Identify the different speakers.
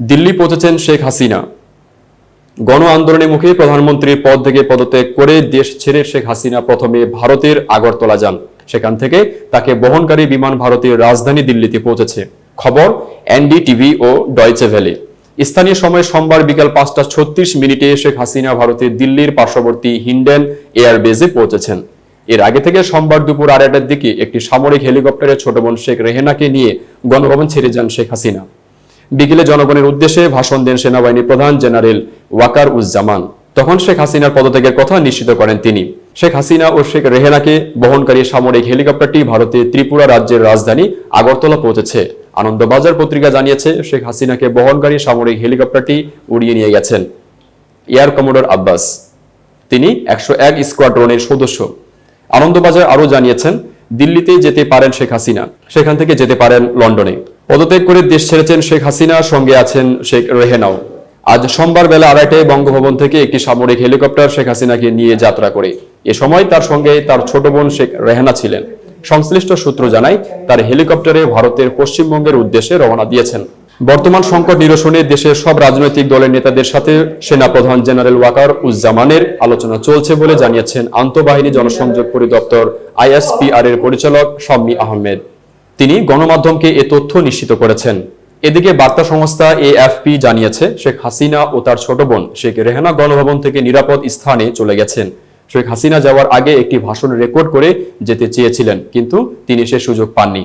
Speaker 1: দিল্লি পৌঁছেছেন শেখ হাসিনা। গণ আন্দোলনের মুখে প্রধানমন্ত্রীর পদ থেকে পদত্যাগ করে দেশ ছেড়ে শেখ হাসিনা প্রথমে ভারতের আগরতলা যান। সেখান থেকে তাকে বহনকারী বিমান ভারতের রাজধানী দিল্লিতে পৌঁছেছে। খবর, এনডিটিভি ও ডয়চে ভ্যালি। স্থানীয় সময় সোমবার বিকাল পাঁচটা ছত্রিশ মিনিটে শেখ হাসিনা ভারতের দিল্লির পার্শ্ববর্তী হিন্ডেন এয়ারবেজে পৌঁছেছেন। এর আগে থেকে সোমবার দুপুর আড়াইটার দিকে একটি সামরিক হেলিকপ্টারে ছোট বোন শেখ রেহেনাকে নিয়ে গণভবন ছেড়ে যান শেখ হাসিনা। বিকেলে জনগণের উদ্দেশ্যে ভাষণ দেন সেনাবাহিনী প্রধান জেনারেল ওয়াকার উজ্জামান তখন শেখ হাসিনার পদত্যাগের কথা নিশ্চিত করেন তিনি। শেখ হাসিনা ও শেখ রেহেনাকে বহনকারী সামরিক হেলিকপ্টারটি ভারতের ত্রিপুরা রাজ্যের রাজধানী আগরতলা পৌঁছেছে। আনন্দবাজার পত্রিকা জানিয়েছে, শেখ হাসিনাকে বহনকারী সামরিক হেলিকপ্টারটি উড়িয়ে নিয়ে গেছেন এয়ার কমোডর আব্বাস। তিনি একশো এক স্কোয়াড্রনের সদস্য। আনন্দবাজার আরও জানিয়েছেন দিল্লিতে যেতে পারেন শেখ হাসিনা। সেখান থেকে যেতে পারেন লন্ডনে। পদত্যাগ করে দেশ ছেড়েছেন শেখ হাসিনা, সঙ্গে আছেন শেখ রেহেনাও। আজ সোমবার বেলা আড়াইটায় বঙ্গভবন থেকে একটি সামরিক হেলিকপ্টার শেখ হাসিনাকে নিয়ে যাত্রা করে। এ সময় তার সঙ্গে তার ছোট বোন শেখ রেহানা ছিলেন। সংশ্লিষ্ট সূত্র জানায়, তার হেলিকপ্টারে ভারতের পশ্চিমবঙ্গের উদ্দেশ্যে রওনা দিয়েছেন। বর্তমান সংকট নিরসনে দেশের সব রাজনৈতিক দলের নেতাদের সাথে সেনাপ্রধান জেনারেল ওয়াকার উজ্জামানের আলোচনা চলছে বলে জানিয়েছেন আন্তঃবাহিনী জনসংযোগ পরিদপ্তর আইএসপিআর এর পরিচালক শাম্মী আহমেদ। তিনি গণমাধ্যমকে এ তথ্য নিশ্চিত করেছেন। এদিকে বার্তা সংস্থা এএফপি জানিয়েছে, শেখ হাসিনা ও তার ছোট বোন শেখ রেহানা গণভবন থেকে নিরাপদ স্থানে চলে গেছেন। শেখ হাসিনা যাওয়ার আগে একটি ভাষণ রেকর্ড করে যেতে চেয়েছিলেন, কিন্তু তিনি সে সুযোগ পাননি।